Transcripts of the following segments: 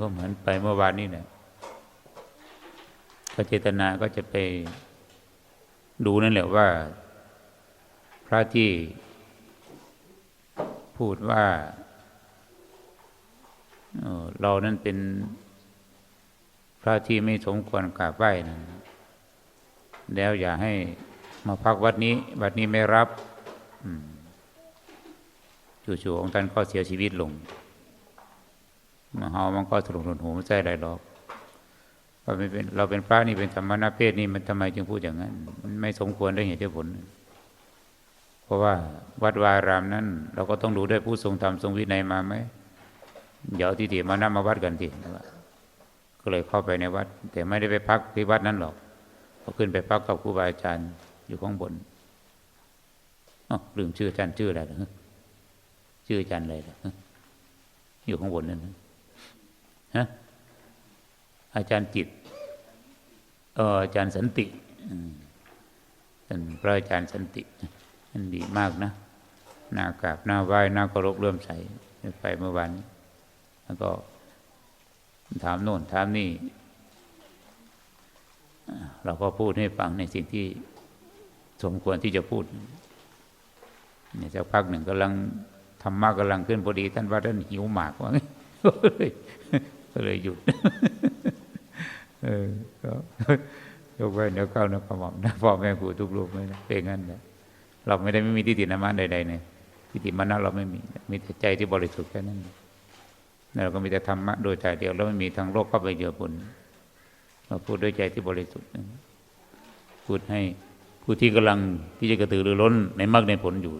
ก็เหมือนไปเมื่อวานนี้แหละก็เจตนาก็จะไปดูนั่นแหละว่า พระที่พูดว่าเรานั้นเป็นพระที่ไม่สมควรกราบไหว้นั้นแล้วอย่าให้มาพักวัดนี้ วัดนี้ไม่รับจู่ๆองค์ท่านก็เสียชีวิตลง มาเฮามันก็ถลุงหนหูไม่ใช่อะไรหรอกเราเป็นเราเป็นพระนี่เป็นธรรมนาเพศนี่มันทำไมจึงพูดอย่างนั้น มันไม่สมควรด้วยเหตุด้ผล เพราะว่าวัดวารามนั้น เราก็ต้องดูด้วยผู้ทรงธรรมทรงวินัยมาไหมเดี๋ยวที่ถีมานั่มาวัดกันทีนะครับก็เลยเข้าไปในวัด แต่ไม่ได้ไปพักที่วัดนั้นหรอกก็ขึ้นไปพักกับครูบาอาจารย์อยู่ข้างบนอ๋อลืมชื่ออาจารย์ชื่ออะไรหรอชื่ออาจารย์อะไรหรออยู่ข้างบนนั่นนะ ฮะอาจารย์จิตเอออาจารย์สันติท่านพระอาจารย์สันติท่านดีมากนะหน้ากราบหน้าไหว้หน้าเคารพเริ่มใสไปเมื่อวานแล้วก็ถามโน่นถามนี่เราก็พูดให้ฟังในสิ่งที่สมควรที่จะพูดเนี่ยสักพักหนึ่งกำลังธรรมะกำลังขึ้นพอดี ท่านว่าท่านหิวหมากว่า ก็เลยหยุด เออ ก็ยกไว้เดี๋ยวเข้านะกระหม่อมนะพ่อแม่ครูทุกรูปไม่เป็นงั้นแหละเราไม่ได้ไม่มีทิฏฐินามาใดๆเนี่ยทิฏฐิมานะเราไม่มี มีแต่ใจที่บริสุทธิ์แค่นั้นแล้วเราก็มีแต่ธรรมะโดยใจเดียวแล้วไม่มีทางโลกเข้าไปเยื่อผลเราพูดด้วยใจที่บริสุทธิ์พูดให้ผู้ที่กำลังที่จะกระตือรือร้นในมรรคในผลอยู่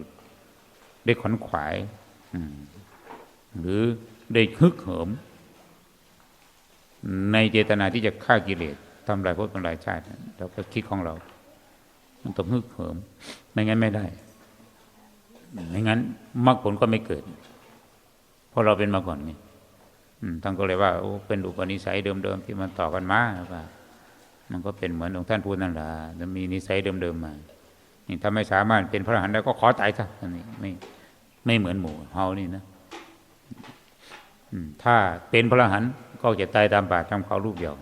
ได้ขวนขวายอืหรือได้ฮึกเหิม ในเจตนาที่จะฆ่ากิเลสทำลายภพทำลายชาติเราก็คิดของเรา มันต้องฮึกเหิมไม่งั้นไม่ได้ไม่งั้นมรรคผลก็ไม่เกิด เพราะเราเป็นมาก่อนไงท่านก็เลยว่าโอ้เป็นอุปนิสัยเดิมๆที่มันต่อกันมาว่ามันก็เป็นเหมือนองค์ท่านพูดนั่นแหละมันมีนิสัยเดิมๆมานี่ถ้าไม่สามารถเป็นพระอรหันต์ได้ก็ขอตายซะนนี้ไม่ไม่เหมือนหมู่เฮานี่นะถ้าเป็นพระอรหันต์ ก็จะตายตามบาปตามเขารูปเดียว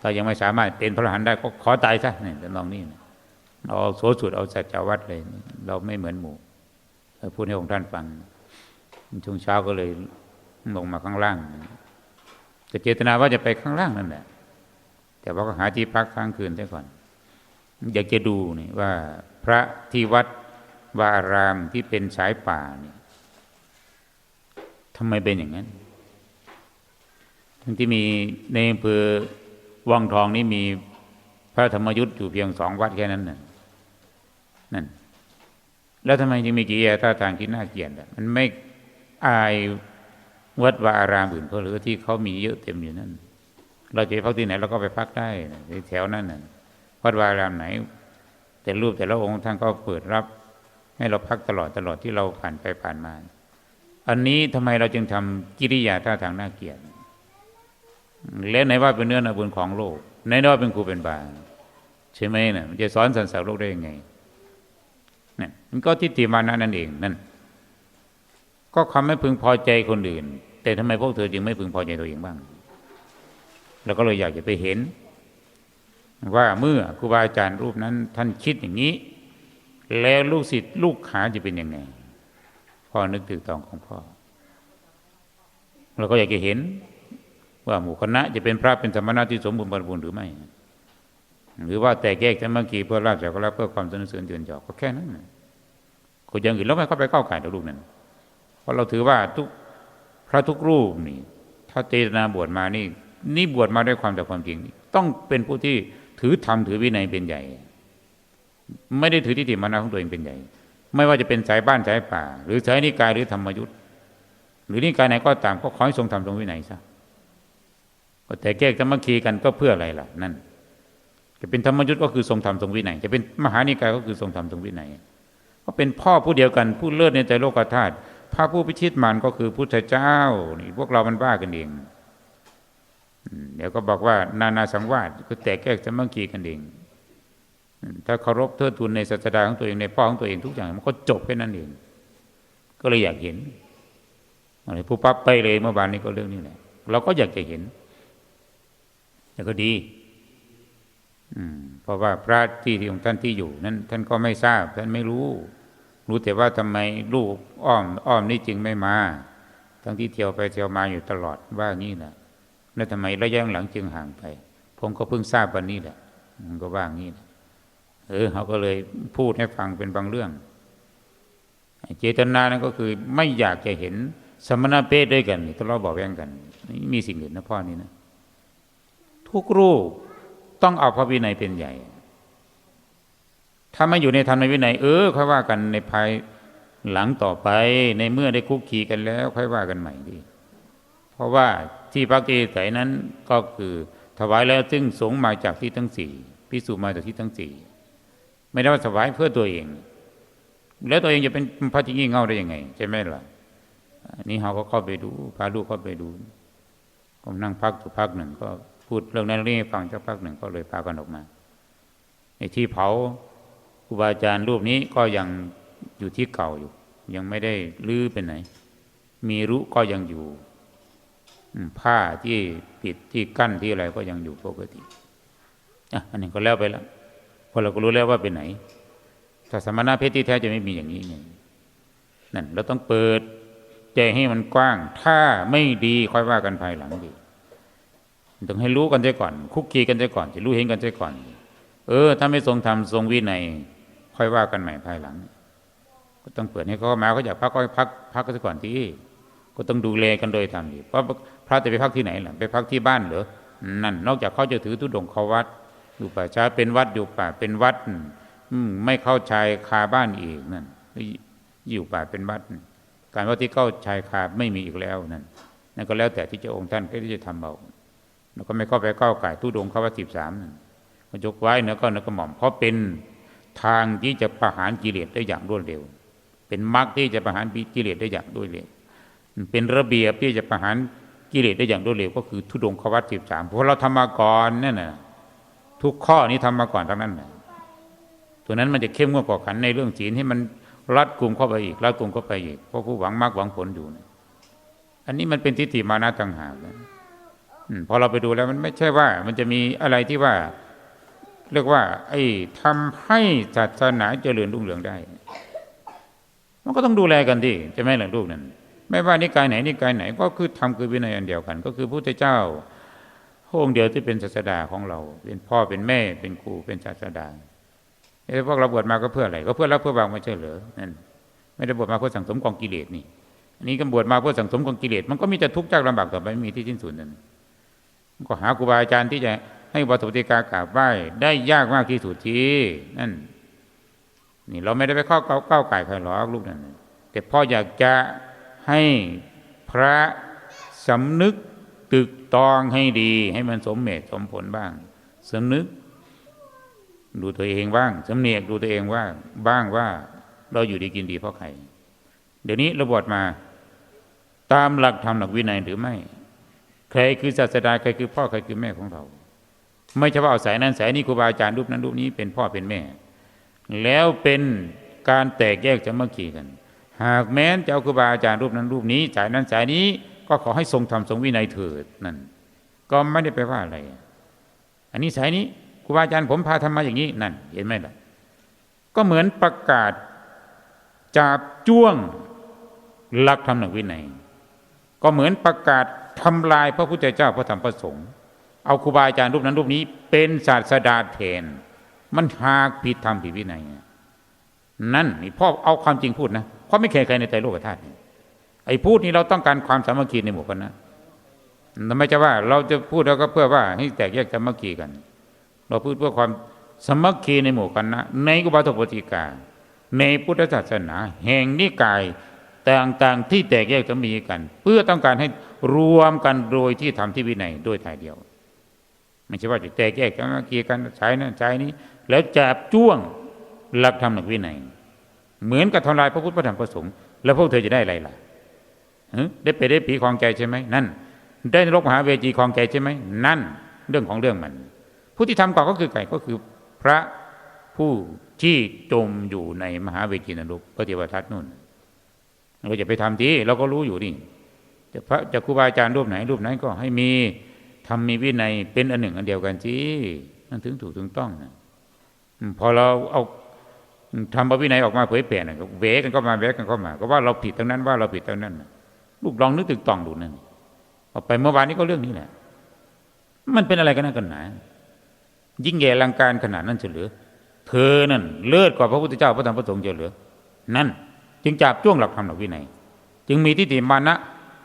ถ้ายังไม่สามารถเป็นพระอรหันต์ได้ก็ขอตายซะนี่ลองนี่เอาโสสุดเอาสัจจวัตเลย เราไม่เหมือนหมู่พูดให้องค์ท่านฟังช่วงเช้าก็เลยลงมาข้างล่างจะเจตนาว่าจะไปข้างล่างนั่นแหละแต่ว่าก็หาที่พักค้างคืนซะก่อน อยากจะดูนี่ว่าพระที่วัดวารามที่เป็นสายป่านี่ทำไมเป็นอย่างนั้น ที่มีในอำเภอวังทองนี่มีพระธรรมยุทธ์อยู่เพียงสองวัดแค่นั้นน่ะนั่น แล้วทำไมยังมีกิริยาท่าทางที่น่าเกลียดมันไม่อายวัดวาอารามอื่นเขาะหรือที่เขามีเยอะเต็มอยู่นั่น เราจะพักที่ไหนเราก็ไปพักได้แถวนั้นน่ะวัดวาอารามไหน แต่รูปแต่ละองค์ท่านก็เปิดรับ ให้เราพักตลอดตลอดที่เราผ่านไปผ่านมา อันนี้ทำไมเราจึงทำกิริยาท่าทางน่าเกลียด แล้วไหนว่าเป็นเนื้อนาบุญของโลกไหนว่าเป็นครูเป็นบาใช่ไหมนะ่ะมันจะสอนสรรเสริญโลกได้ยังไงนี่มันก็ทิฏฐิมานะนั่นเองนั่นก็ความไม่พึงพอใจคนอื่น แต่ทำไมพวกเธอจึงไม่พึงพอใจตัวเองบ้างเราก็เลยอยากจะไปเห็น ว่าเมื่อครูบาอาจารย์รูปนั้น ท่านคิดอย่างนี้ แล้วลูกศิษย์ลูกหาจะเป็นยังไงพ่อนึกถึงตองของพ่อเราก็อยากจะเห็น ว่าหมู่คณะจะเป็นพระเป็นสมณะที่สมบูรณ์บริบูรณ์หรือไม่ หรือว่าแต่แยกแต่เมื่อกี้เพื่อลาบจากรับเพื่อความสนุกสนานเดือนจอกก็แค่นั้นคนอย่างอื่นเราไม่เข้าไปเข้าข่ายต่รูปนั้น เพราะเราถือว่าทุกพระทุกรูปนี่ ถ้าเจตนาบวชมานี่ นี่บวชมาด้วยความแต่ความจริง ต้องเป็นผู้ที่ถือธรรมถือวินัยเป็นใหญ่ ไม่ได้ถือทิฏฐิมานะของตัวเองเป็นใหญ่ ไม่ว่าจะเป็นสายบ้านสายป่า หรือสายนิกายหรือธรรมยุทธ์หรือนิกายไหนก็ตามก็ขอให้ทรงธรรมทรงวินัยซะ แต่แก้ธรรมคีกันก็เพื่ออะไรล่ะนั่น จะเป็นธรรมยุทธ์ก็คือทรงธรรมทรงวินัยจะเป็นมหานิกายก็คือทรงธรรมทรงวินัยก็เป็นพ่อผู้เดียวกันผู้เลิศในใจโลกธาตุพระผู้พิชิตมารก็คือพุทธเจ้านี่พวกเรามันบ้ากันเองเดี๋ยวก็บอกว่านานาสังวาสคือแตกแยกสามัคคีกันเอง ถ้าเคารพเทิดทูนในศาสดาของตัวเองในพ่อของตัวเองทุกอย่างมันก็จบแค่นั้นเอง ก็เลยอยากเห็นอะไรผู้ปั๊บไปเลยเมื่อวานนี้ก็เรื่องนี้แหละเราก็อยากจะเห็น แต่ก็ดี อืม เพราะว่าพระที่ที่ของท่านที่อยู่ นั้น ท่านก็ไม่ทราบ ท่านไม่รู้ รู้แต่ว่าทำไมลูกอ้อม อ้อมนี่จึงไม่มา ทั้งที่เที่ยวไปเที่ยวมาอยู่ตลอดว่างี้นะแล้วทำไมระยะหลังจึงห่างไป ผมก็เพิ่งทราบวันนี้แหละมันก็ว่างี้นะเออเขาก็เลยพูดให้ฟังเป็นบางเรื่อง เจตนานั้นก็คือไม่อยากจะเห็นสมณเพศด้วยกันทะเลาะเบาแวงกัน มีสิ่งอื่นนะพ่อนี่นะ ทุกรูปต้องเอาพระวินัยเป็นใหญ่ ถ้าไม่อยู่ในธรรมในวินัยเออค่อยว่ากันในภายหลังต่อไปในเมื่อได้คุกคีกันแล้ว ค่อยว่ากันใหม่ดี เพราะว่าที่พระเกศยนั้นก็คือถวายแล้วซึ่งสงมาจากที่ทั้งสี่พิสูจน์มาจากที่ทั้งสี่ไม่ได้ว่าถวายเพื่อตัวเอง แล้วตัวเองจะเป็นพระที่งี่เง่าได้ยังไงใช่ไหมล่ะนี่เราก็เข้าไปดูพาลูกเข้าไปดูผมนั่งพักอยู่พักหนึ่งก็ พูดเรื่องนั้นเรื่องนี้ฟังสักพักหนึ่งก็เลยพากันออกมาในที่เผาครูบาอาจารย์รูปนี้ก็ยังอยู่ที่เก่าอยู่ ยังไม่ได้ลื้อไปไหน มีรุก็ยังอยู่ผ้าที่ปิดที่กั้นที่อะไรก็ยังอยู่ปกติอะอันนี้ก็แล้วไปแล้วพอเราก็รู้แล้วว่าเป็นไหนถ้าสมณะเพศที่แท้จะไม่มีอย่างนี้ไงนั่นเราต้องเปิดใจให้มันกว้าง ถ้าไม่ดีค่อยว่ากันภายหลังดี ต้องให้รู้กันใจก่อน คุกคีกันใจก่อนจะรู้เห็นกันใจก่อน เออ ถ้าไม่ทรงธรรมทรงวินัยค่อยว่ากันใหม่ภายหลัง ก็ต้องเปิดให้เขามาเขาอยากพักก็พักพักกันก่อนที่ก็ต้องดูแลกันโดยธรรมดีเพราะพระจะไปพักที่ไหนล่ะไปพักที่บ้านเหรอนั่น นอกจากเขาจะถือทุดงเขาวัด อยู่ป่าช้าเป็นวัดอยู่ป่าเป็นวัดไม่เข้าชายคาบ้านอีกนั่นอยู่ป่าเป็นวัด การว่าที่เข้าชายคาไม่มีอีกแล้วนั่นนั่นก็แล้วแต่ที่เจ้าองค์ท่านก็จะทำเอา แล้วก็ไม่เข้าไปก้าวไก่ทุดงเขาว่าสิบสามก็ยกไว้เนื้อก็เนื้อกระหม่อม เพราะเป็นทางที่จะประหารกิเลสได้อย่างรวดเร็ว เป็นมรรคที่จะประหารกิเลสได้อย่างรวดเร็ว เป็นระเบียบที่จะประหารกิเลสได้อย่างรวดเร็ว ก็คือทุดงขวัตสิบสามเพราะเราทำมาก่อนนั่นน่ะทุกข้อนี้ทำมาก่อนทั้งนั้นนะตัวนั้นมันจะเข้มงวดกว่าขันในเรื่องศีลให้มันรัดกลุ่มเข้าไปอีกรัดกลุ่มเข้าไปอีกเพราะผู้หวังมากหวังผลอยู่นะอันนี้มันเป็นทิฏฐิมานะต่างหากนะ พอเราไปดูแล้วมันไม่ใช่ว่า มันจะมีอะไรที่ว่า เรียกว่า ไอ้ทำให้ศาสนาเจริญรุ่งเรืองได้ มันก็ต้องดูแลกันดิจะไม่หลังลูกนั่นไม่ว่านิกายไหนนิกายไหน ก็คือทำคือวินัยอันเดียวกัน ก็คือพระพุทธเจ้าพระองค์เดียวที่เป็นศาสดาของเรา เป็นพ่อเป็นแม่เป็นครูเป็นศาสดาไอ้พวกเราบวชมาก็เพื่ออะไรก็เพื่อรับเพื่อบางไม่ใช่เหรอนั่นไม่ได้บวชมาเพื่อสังสมกองกิเลสนี่อันนี้ก็บวชมาเพื่อสังสมกองกิเลสมันก็มีแต่ทุกข์ยากลำบากต่อไปไม่มีที่สิ้นสุดนั่น ก็หาครูบาอาจารย์ที่จะให้วัตถุติกากราบไหว้ได้ยากมากที่สุดทีนั่น นี่เราไม่ได้ไปเข้อเก้าไก่ใครหรอกลูกนั่นแต่พ่ออยากจะให้พระสำนึกตึกตองให้ดี ให้มันสมเหตุสมผลบ้างสำนึก ดูตัวเองบ้างสำเนียกดูตัวเองว่าบ้างว่าเราอยู่ดีกินดีเพราะใคร เดี๋ยวนี้เราบวชมา ตามหลักธรรมหลักวินัยหรือไม่ ใครคือศาสดาใครคือพ่อใครคือแม่ของเรา ไม่ใช่ว่าเอาสายนั้นสายนี้ครูบาอาจารย์รูปนั้นรูปนี้เป็นพ่อเป็นแม่ แล้วเป็นการแตกแยกจะมาขี่กัน หากแม้นจะเอาครูบาอาจารย์รูปนั้นรูปนี้ สายนั้นสายนี้ก็ขอให้ทรงธรรมทรงวินัยเถิดนั่นก็ไม่ได้ไปว่าอะไร อันนี้สายนี้ครูบาอาจารย์ผมพาทำมาอย่างนี้นั่น เห็นไหมล่ะก็เหมือนประกาศจับจ้วงหลักธรรมหนักวินัย ก็เหมือนประกาศ ทำลายพระพุทธเจ้าพระธรรมพระสงฆ์เอาครูบาอาจารย์รูปนั้นรูปนี้ เป็นศาสดาแทน มันหากผิดธรรมผิดวินัยนั่นนี่พ่อเอาความจริงพูดนะเพราะไม่เคยใครในใจโลกธาตุไอ้พูดนี้เราต้องการความสามัคคีในหมู่คณะไม่ใช่ว่าเราจะพูดแล้วก็เพื่อว่าให้แตกแยกสามัคคีกัน เราพูดเพื่อความสามัคคีในหมู่คณะในกุบาทปฏิกาในพุทธศาสนา แห่งนิกายต่างๆที่แตกแยกจะมีกัน เพื่อต้องการให้ รวมกันโดยที่ทำที่วินัยโดยทายเดียว ไม่ใช่ว่าจะแตกแยกกันเกียกันใช้นั้นใช้นี้ แล้วจับจ้วงหลักธรรมหลักวินัย เหมือนกับทำลายพระพุทธพระธรรมพระสงฆ์แล้วพวกเธอจะได้อะไรล่ะได้ไปได้ผีคลองใจใช่ไหมนั่น ได้นรกมหาเวจีคลองใจใช่ไหมนั่น เรื่องของเรื่องมัน ผู้ที่ทำก่อนก็คือไก่ก็คือพระผู้ที่จมอยู่ในมหาเวจีนรกพระเทวทัตนู่นเราจะไปทำทีเราก็รู้อยู่นี่ จะพระจะครูบาอาจารย์รูปไหนรูปไหนก็ให้มีทำมีวินัยเป็นอันหนึ่งอันเดียวกันจีนั่นถึงถูกถึงต้องนะพอเราเอาทำพระวินัยออกมาเผยแผ่นะเวกันก็มาเวกันก็มา ก็ว่าเราผิดทั้งนั้นว่าเราผิดทั้งนั้นลูกลองนึกถึงต้องดูนั่นออกไปเมื่อวานนี้ก็เรื่องนี้แหละ มันเป็นอะไรกันนะกันหนายิ่งใหญ่ลังการขนาดนั้นเฉลือ เธอนั่นเลิศกว่าพระพุทธเจ้าพระธรรมพระสงฆ์เฉลือ นั่น จึงจับจ้วงหลักธรรมหลักวินัย จึงมีทิฏฐิมานะ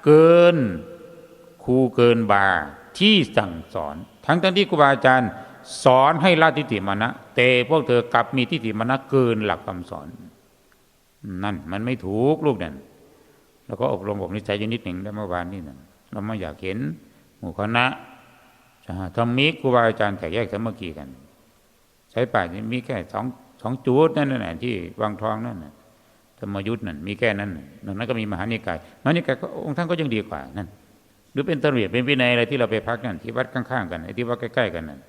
เกินครูเกินบาที่สั่งสอน ทั้งทั้งที่ครูบาอาจารย์สอนให้ละทิฏฐิมานะแต่พวกเธอกลับมีทิฏฐิมานะเกินหลักคำสอน นั่นมันไม่ถูกลูกนั่นแล้วก็อบรมบอกนิสัยอยู่นิดหนึ่งได้เมื่อวานนี่นั่นเราไม่อยากเห็น หมู่คณะสหธรรมิกครูบาอาจารย์แตกแยกสามัคคีกัน ใช้ป่านี่มีแค่สองสองจุดนั่นน่ะที่วังทองนั่นน่ะ ธรรมยุทธ์นั่นมีแค่นั้นนอกนั้นก็มีมหานิกายมหานิกายก็องค์ท่านก็ยังดีกว่านั่นหรือเป็นตระเบียเป็นวินัยอะไรที่เราไปพักนั่นที่วัดข้างๆกันที่วัดใกล้ๆกันนั่น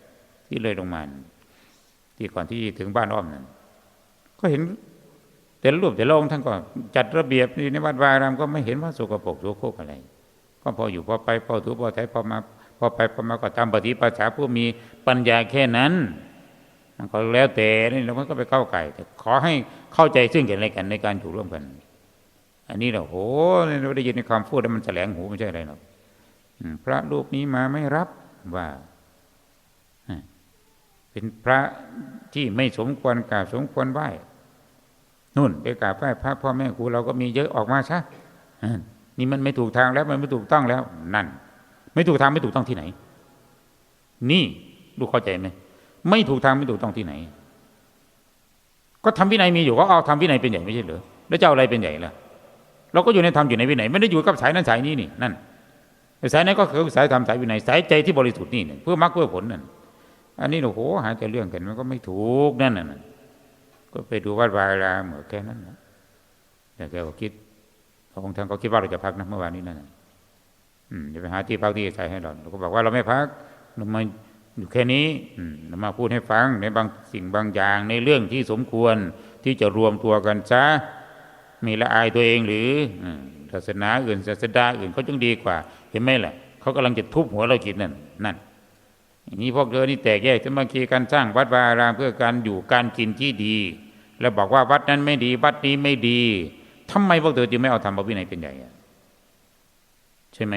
ที่เลยลงมันที่ก่อนที่ถึงบ้านอ้อมนั่นก็เห็นแต่รูปแต่ละองค์ท่านก็จัดระเบียบในวัดวารามก็ไม่เห็นว่าสกปรกโสโครกอะไร ก็พออยู่พอไปพอถูพอไถพอมาพอไปพอมาก็ตามปฏิปชาผู้มีปัญญาแค่นั้น ก็แล้วแต่นี่เราก็ไปเข้าไก่แต่ขอให้เข้าใจซึ่งกันและกันในการอยู่ร่วมกัน อันนี้เราโหเราได้ยินในคำพูดแล้วมันแสลงหูไม่ใช่อะไรหรอกพระรูปนี้มาไม่รับว่าเป็นพระที่ไม่สมควรกราบสมควรไหว้นู่นไปกราบไหว้พระพ่อแม่ครูเราก็มีเยอะออกมาซะนี่มันไม่ถูกทางแล้วมันไม่ถูกต้องแล้ว นั่น ไม่ถูกทางไม่ถูกต้องที่ไหน นี่ลูกเข้าใจไหม ไม่ถูกทางไม่ถูกต้องที่ไหน ก็ทำวินัยมีอยู่ก็เอาทำวินัยเป็นใหญ่ไม่ใช่เหรอแล้วจะเอาอะไรเป็นใหญ่ล่ะเราก็อยู่ในธรรมอยู่ในวินัยไม่ได้อยู่กับสายนั้นสายนี้นี่นั่นสายนั้นก็คือสายธรรมสายวินัยสายใจที่บริสุทธิ์นี่เพื่อมรรคเพื่อผลนั่นอันนี้โอ้โหหาแต่เรื่องกันมันก็ไม่ถูกนั่นน่ะก็ไปดูวัดวายราเหมือนแค่นั้นนะแต่แกก็คิดพระองค์ท่านก็คิดว่าเราจะพักนะเมื่อวานนี้นั่นอืมจะไปหาที่พักที่ใส่ให้เราเราก็บอกว่าเราไม่พักเรามา อยู่แค่นี้มาพูดให้ฟังในบางสิ่งบางอย่างในเรื่องที่สมควรที่จะรวมตัวกันซะมีละอายตัวเองหรือศาสนาอื่นศาสดาอื่นเขาจึงดีกว่า เห็นไหมล่ะเขากำลังจะทุบหัวเรากินนั่นนั่นอย่างนี้พวกเธอนี่แตกแยกสามัคคีการสร้างวัดวาอารามเพื่อการอยู่การกินที่ดี แล้วบอกว่าวัดนั้นไม่ดี วัดนี้ไม่ดีทำไมพวกเธอจึงไม่เอาธรรมวินัยเป็นใหญ่ใช่ไหม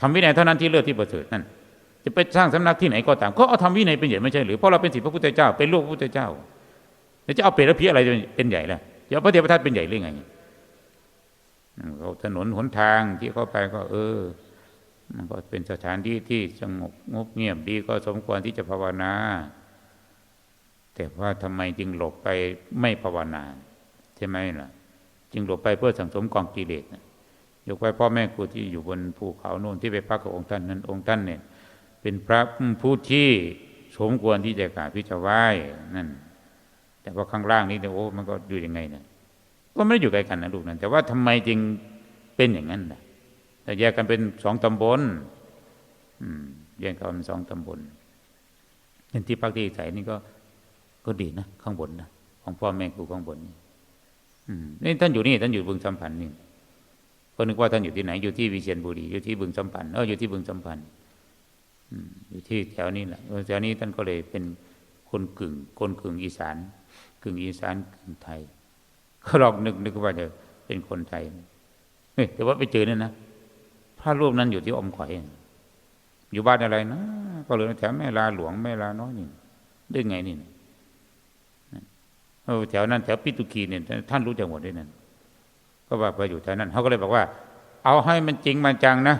ทำวินัยเท่านั้นที่เลือกที่ประเสริฐนั่น จะไปสร้างสำนักที่ไหนก็ตามก็เอาทำวินัยเป็นใหญ่ไม่ใช่หรือเพราะเราเป็นศิษย์พระพุทธเจ้าเป็นลูกพระพุทธเจ้าแล้วจะเอาเปรตพีอะไรเป็นใหญ่ล่ะจะเอาพระเทวทัตเป็นใหญ่หรือไงเขาถนนหนทางที่เข้าไปก็ เออ มันก็เป็นสถานที่ที่สงบงบเงียบดีก็สมควรที่จะภาวนา แต่ว่าทำไมจึงหลบไปไม่ภาวนาใช่ไหมล่ะ จึงหลบไปเพื่อสังสมกองกิเลสยกไว้พ่อแม่ครูที่อยู่บนภูเขาโน่นที่ไปพักกับองค์ท่านนั้นองค์ท่านเนี่ย เป็นพระผู้ที่สมควรที่จะกราบที่จะไหว้นั่น แต่ว่าข้างล่างนี่เนี่ยโอ้มันก็อยู่ยังไงเนี่ยก็ไม่ได้อยู่ไกลกันนะลูกนั้น แต่ว่าทำไมจึงเป็นอย่างนั้นนะแต่แยกกันเป็นสองตำบลแยกกันเป็นสองตำบลเห็นที่พักที่ใส่นี่ก็ก็ดีนะข้างบนนะของพ่อแม่ครูข้างบนนี่นี่ท่านอยู่นี่ท่านอยู่บึงสัมพันธ์นี่ก็นึกว่าท่านอยู่ที่ไหนอยู่ที่วิเชียรบุรีอยู่ที่บึงสัมพันธ์เอออยู่ที่บึงสัมพันธ์ อยู่ที่แถวนี้แหละแถวนี้ท่านก็เลยเป็นคนกึ่ง คนกึ่งอีสาน กึ่งอีสานกึ่งไทยก็ลองนึกนึกว่าจะเป็นคนไทยเฮ้ยแต่ว่าไปเจอเนี่ยนะพระรูปนั้นอยู่ที่อมข่อย อยู่บ้านอะไรนะก็เลยแถวแม่ลาหลวงแม่ลาน้อยนี่ได้ไงนี่แถวนั้นแถวปิตุกีเนี่ยท่านรู้จักหมดด้วยนั่นก็ว่าไปอยู่แถวนั้นเขาก็เลยบอกว่า เอาให้มันจริงมันจังนะ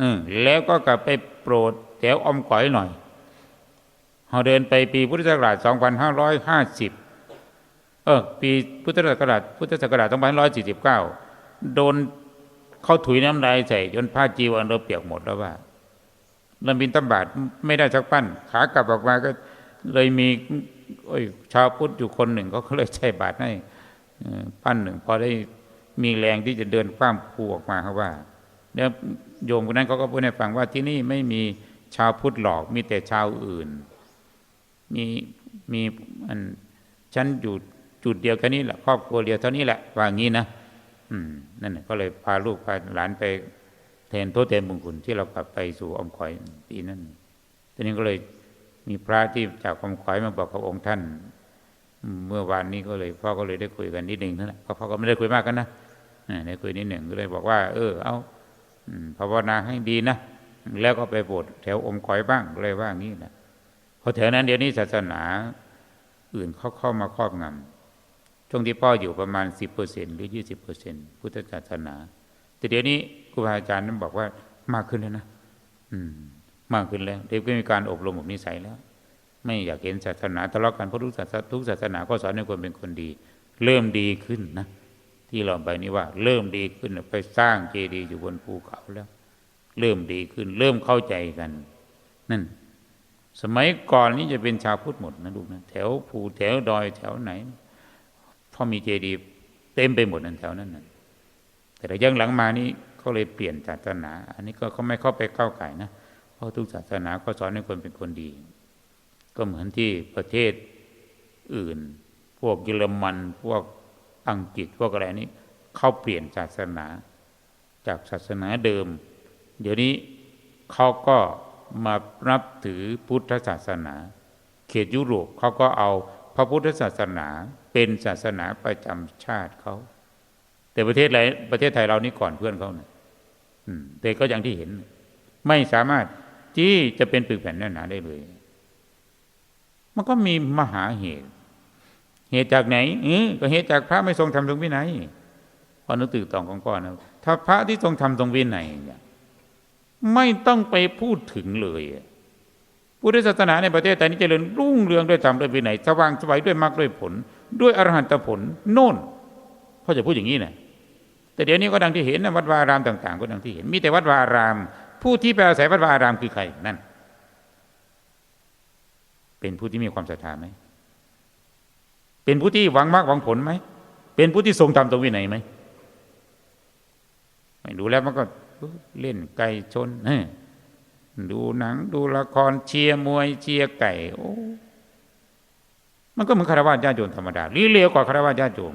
อืแล้วก็กลับไปโปรด ถวอมก๋อยหน่อยเขาเดินไปปีพุทธศักราช 2550 เออ ปีพุทธศักราชพุทธศักราช 2549 โดนเขาถุยน้ำลายใส่จนผ้าจีวรเราเปียกหมดแล้วว่าลำบินตบาทไม่ได้ชักปั้น ขากลับออกมาก็เลยมีชาวพุทธอยู่คนหนึ่งก็เลยใช้บาทให้ปั้นหนึ่งพอได้มีแรงที่จะเดินข้ามภูออกมาครับว่าเนี่ยโยมคนนั้นเขาก็พูดให้ฟังว่าที่นี่ไม่มี ชาวพุทธหลอกมีแต่ชาวอื่น มีมีอันฉันอยู่จุดเดียวกันนี้แหละครอบครัวเดียวเท่านี้แหละว่างี้นะอืมนั่นก็เลยพาลูกพาหลานไปแทนโทษแทนบุญคุณที่เรากลับไปสู่อมคอยปีนั้นทีนี้ก็เลยมีพระที่จากอมคอยมาบอกกับองค์ท่าน เมื่อวานนี้ก็เลยพ่อก็เลยได้คุยกันนิดหนึ่งนั่นแหละพ่อก็ไม่ได้คุยมากกันนะได้คุยนิดหนึ่งก็เลยบอกว่า เออ เอาภาวนาให้ดีนะ แล้วก็ไปบสถ์แถวอมคอยบ้างเลยว่างี้นะพราะแถวนั้นเดี๋ยวนี้ศาสนาอื่นเขาเข้ามาครอบงำช่วงที่พ่ออยู่ประมาณสิบเปอร์เซ็นหรือยี่สิบเปอร์เซ็นพุทธศาสนา แต่เดี๋ยวนี้ครูบาอาจารย์นั้นบอกว่ามากขึ้นแล้วนะอืม มากขึ้นแล้วเด็กก็มีการอบรมอบนิสัยแล้ว ไม่อยากเห็นศาสนาทะเลาะกันเพราะทุกศาสนาทุกศาสนาก็สอนให้คนเป็นคนดี เริ่มดีขึ้นนะที่เราไปนี้ว่า เริ่มดีขึ้นไปสร้างเจดีย์อยู่บนภูเขาแล้ว เริ่มดีขึ้น เริ่มเข้าใจกัน นั่น สมัยก่อนนี้จะเป็นชาวพุทธหมดนะลูกนะแถวภูแถวดอยแถวไหนพอมีเจดีย์เต็มไปหมดนั่นแถวนั้นนะแต่ระยะหลังมานี้เขาเลยเปลี่ยนศาสนา อันนี้ก็เขาไม่เข้าไปเข้าไก่นะเพราะทุกศาสนาก็สอนให้คนเป็นคนดี ก็เหมือนที่ประเทศอื่น พวกเยอรมัน พวกอังกฤษพวกอะไรนี้เขาเปลี่ยนศาสนา จากศาสนาเดิม เดี๋ยวนี้เขาก็มานับถือพุทธศาสนา เขตยุโรปเขาก็เอาพระพุทธศาสนาเป็นศาสนาประจำชาติเขาแต่ประเทศไรประเทศไทยเรานี่ก่อนเพื่อนเขาเนะอืมแต่ก็อย่างที่เห็น ไม่สามารถที่จะเป็นปึกแผ่นแน่นหนาได้เลย มันก็มีมหาเหตุ เหตุจากไหนเออก็เหตุจากพระไม่ทรงทำตรงวินัยพอนึกตื่นตองของก่อนนะถ้าพระที่ทรงทำตรงวินัยเนี่ย ไม่ต้องไปพูดถึงเลยพุทธศาสนาในประเทศไทยนี้เจริญรุ่งเรืองด้วยธรรมด้วยวินัยสว่างสวัยด้วยมรรคด้วยผล ด้วยอรหันตผลโน่นพ่อจะพูดอย่างนี้นะแต่เดี๋ยวนี้ก็ดังที่เห็นนะวัดวาอารามต่างๆ ก็ดังที่เห็น มีแต่วัดวาอาราม ผู้ที่ไปอาศัยวัดวาอารามคือใครนั่น เป็นผู้ที่มีความศรัทธาไหมเป็นผู้ที่หวังมากหวังผลไหมเป็นผู้ที่ทรงธรรมตรงวินัยไหมไม่ดูแล้วมันก็ เล่นไก่ชนดูหนัง ดูละครเชียร์มวยเชียร์ไก่โอ้มันก็เหมือนคารวะญาติโยมธรรมดาหรือเลวกว่าคารวะญาติโยม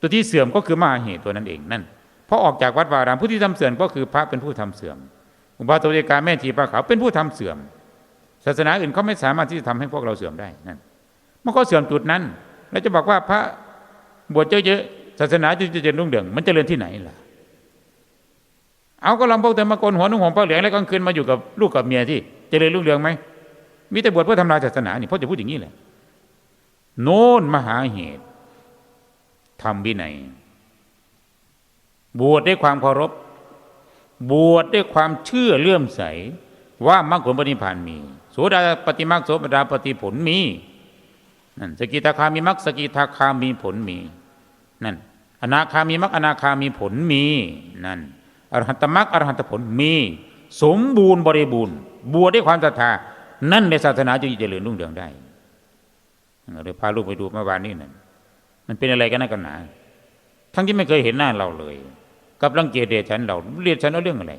ตัวที่เสื่อมก็คือมาเหตุตัวนั้นเองนั่นพอออกจากวัดวารามผู้ที่ทำเสื่อมก็คือพระเป็นผู้ทำเสื่อม อุบาสกการแม่ชีพระขาวเป็นผู้ทำเสื่อม ศาสนาอื่นเขาไม่สามารถที่จะทำให้พวกเราเสื่อมได้นั่นมันก็เสื่อมจุดนั้น แล้วจะบอกว่าพระบวชเยอะๆศาสนาจะเจริญรุ่งเรืองมันจเจริญที่ไหนล่ะ เอาก็ลำพวกแต่มาโกนหัวนุ่งห่มผ้าเหลืองแล้วกลางคืนมาอยู่กับลูกกับเมียที่จเจริญรุ่งเรืองไหมมีแต่บวชเพื่อทำลายศาสนานี่พ่อจะพูดอย่างนี้แหละโน้นมหาเหตุทำวินัยบวชด้วยความเคารพ บวชด้วยความเชื่อเลื่อมใส ว่ามรรคผลปฏิพานมีโสดาปฏิมรรคโสดาปฏิผลมีนั่นสกิทาคามีมรรคสกิทาคามีผลมีนั่นอนาคามีมรรคอนาคามีผลมีนั่น อรหัตมรรคอรหัตผลมีสมบูรณ์บริบูรณ์บวชด้วยความศรัทธา นั่นในศาสนาจะเจริญรุ่งเรืองได้เลยพาลูกไปดูเมื่อวานนี้นั่นมันเป็นอะไรกันนักกันหนา ทั้งที่ไม่เคยเห็นหน้าเราเลย กับรังเกียจเดชฉันเราเรียนฉันเอาเรื่องอะไร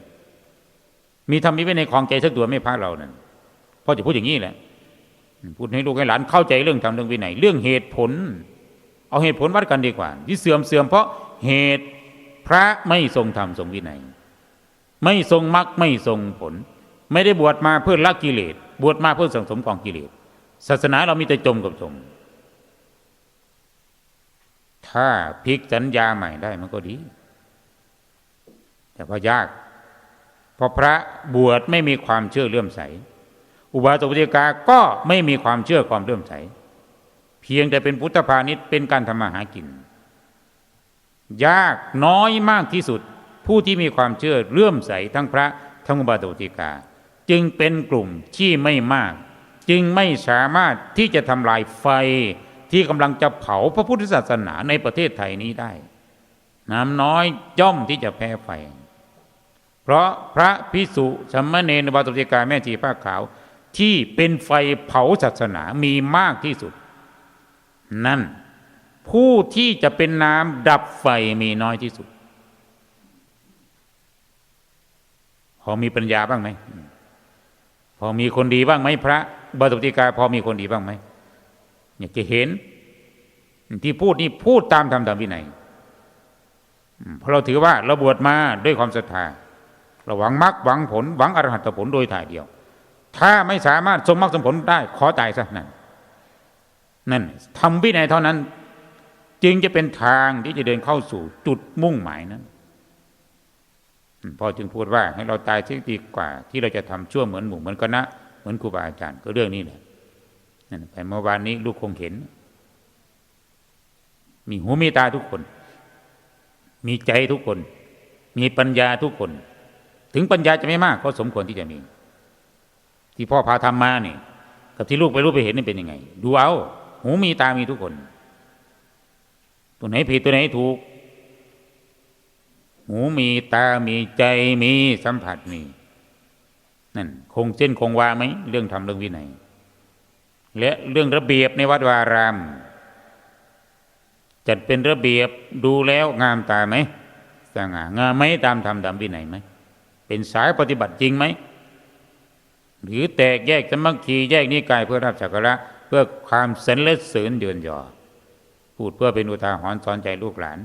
มีทำมีไว้ในของใจสักตัวไม่พาเรานั่นพ่อจะพูดอย่างนี้แหละพูดให้ลูกให้หลานเข้าใจเรื่องทำเรื่องวินัยเรื่องเหตุผล เอาเหตุผลวัดกันดีกว่า ที่เสื่อมเสื่อมเพราะเหตุ พระไม่ทรงธรรมทรงวินัย ไม่ทรงมรรคไม่ทรงผล ไม่ได้บวชมาเพื่อละกิเลส บวชมาเพื่อสังสมกองกิเลส ศาสนาเรามีแต่จมกับจม ถ้าพลิกสัญญาใหม่ได้มันก็ดี แต่พอยากเพราะพระบวชไม่มีความเชื่อเลื่อมใส อุบาสกปฏิกาก็ไม่มีความเชื่อความเลื่อมใส เพียงแต่เป็นพุทธพาณิชย์เป็นการทำมาหากิน ยากน้อยมากที่สุด ผู้ที่มีความเชื่อเลื่อมใสทั้งพระทั้งอุบาสกปฏิกา จึงเป็นกลุ่มที่ไม่มาก จึงไม่สามารถที่จะทำลายไฟที่กำลังจะเผาพระพุทธศาสนาในประเทศไทยนี้ได้ น้ำน้อยย่อมที่จะแพ้ไฟ เพราะพระพิสุสมณเณรบาตุติกาแม่ชีผ้าขาว ที่เป็นไฟเผาศาสนามีมากที่สุด นั่น ผู้ที่จะเป็นน้ำดับไฟมีน้อยที่สุด พอมีปัญญาบ้างไหม พอมีคนดีบ้างไหมพระบาตุติกาพอมีคนดีบ้างไหมอยากจะเห็น ที่พูดนี่พูดตามธรรมตามวินัยเพราะเราถือว่าเราบวชมาด้วยความศรัทธาเราหวังมรรคหวังผลหวังอรหัตผลโดยถ่ายเดียว ถ้าไม่สามารถสมมรรคสมผลได้ขอตายซะนั่นนั่นทำวินัยเท่านั้น จึงจะเป็นทางที่จะเดินเข้าสู่จุดมุ่งหมายนั้นพ่อจึงพูดว่าให้เราตายเสียดีกว่า ที่เราจะทำชั่วเหมือนหมู่เหมือนคณะเหมือนครูบาอาจารย์ก็เรื่องนี้แหละนั่นไปเมื่อวานนี้ลูกคงเห็น มีหูมีตาทุกคน มีใจทุกคน มีปัญญาทุกคน ถึงปัญญาจะไม่มาก ก็สมควรที่จะมี ที่พ่อพาทำมานี่กับที่ลูกไปรู้ไปเห็นนี่เป็นยังไง ดูเอา หูมีตามีทุกคน ตัวไหนผิดตัวไหนถูก หูมีตา มีใจ มีสัมผัสมีนั่นคงเส้นคงวาไหมเรื่องทำเรื่องวินัยและเรื่องระเบียบในวัดวาราม จัดเป็นระเบียบดูแล้วงามตาไหมสง่างามไหมตามธรรมตามวินัยไหมเป็นสายปฏิบัติจริงไหมหรือแตกแยกสมัคคีแยกนิกายเพื่อรับสักการะเพื่อความสรรเสริญเดือนยอ พูดเพื่อเป็นอุทาหรณ์สอนใจลูกหลาน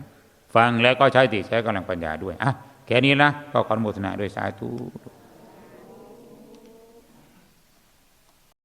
ฟังแล้วก็ใช้ติใช้กำลังปัญญาด้วยอะแค่นี้นะก็ขออนุโมทนาด้วยสาธุ